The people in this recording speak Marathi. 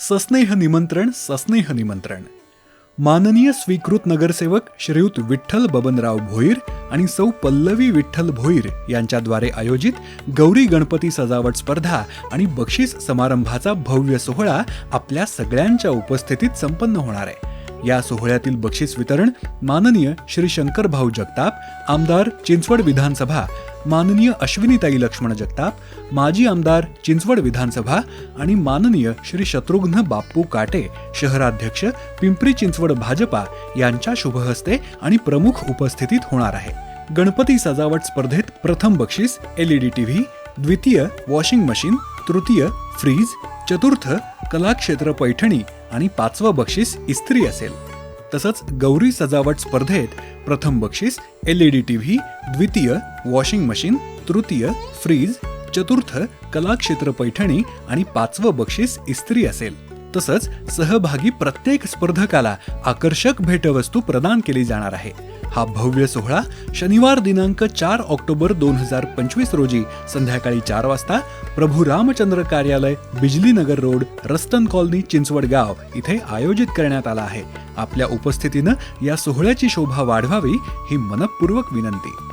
सस्नेह निमंत्रण सस्नेह निमंत्रण. माननीय स्वीकृत नगरसेवक श्रीयुत विठ्ठल बबनराव भोईर आणि सौ पल्लवी विठ्ठल भोईर यांच्याद्वारे आयोजित गौरी गणपती सजावट स्पर्धा आणि बक्षीस समारंभाचा भव्य सोहळा आपल्या सगळ्यांच्या उपस्थितीत संपन्न होणार आहे. या सोहळ्यातील बक्षीस वितरण माननीय श्री शंकर भाऊ जगताप आमदार चिंचवड विधानसभा माननीय अश्विनीताई लक्ष्मण जगताप माजी आमदार चिंचवड विधानसभा आणि माननीय श्री शत्रुघ्न बाप्पू काटे शहराध्यक्ष पिंपरी चिंचवड भाजपा यांच्या शुभहस्ते आणि प्रमुख उपस्थितीत होणार आहे. गणपती सजावट स्पर्धेत प्रथम बक्षीस एलईडी टीव्ही द्वितीय वॉशिंग मशीन तृतीय फ्रीज चतुर्थ कलाक्षेत्र पैठणी आणि पाचवं बक्षीस इस्त्री असेल. तसंच गौरी सजावट स्पर्धेत प्रथम बक्षीस एलईडी टीव्ही द्वितीय वॉशिंग मशीन तृतीय फ्रीज चतुर्थ कलाक्षेत्र पैठणी आणि पाचवं बक्षीस इस्त्री असेल. तसंच सहभागी प्रत्येक स्पर्धकाला आकर्षक भेटवस्तू प्रदान केली जाणार आहे. हा भव्य सोहळा शनिवार दिनांक चार ऑक्टोबर दोन हजार पंचवीस रोजी संध्याकाळी चार वाजता प्रभू रामचंद्र कार्यालय बिजली नगर रोड रस्तन कॉलनी चिंचवड गाव इथे आयोजित करण्यात आला आहे. आपल्या उपस्थितीनं या सोहळ्याची शोभा वाढवावी ही मनपूर्वक विनंती.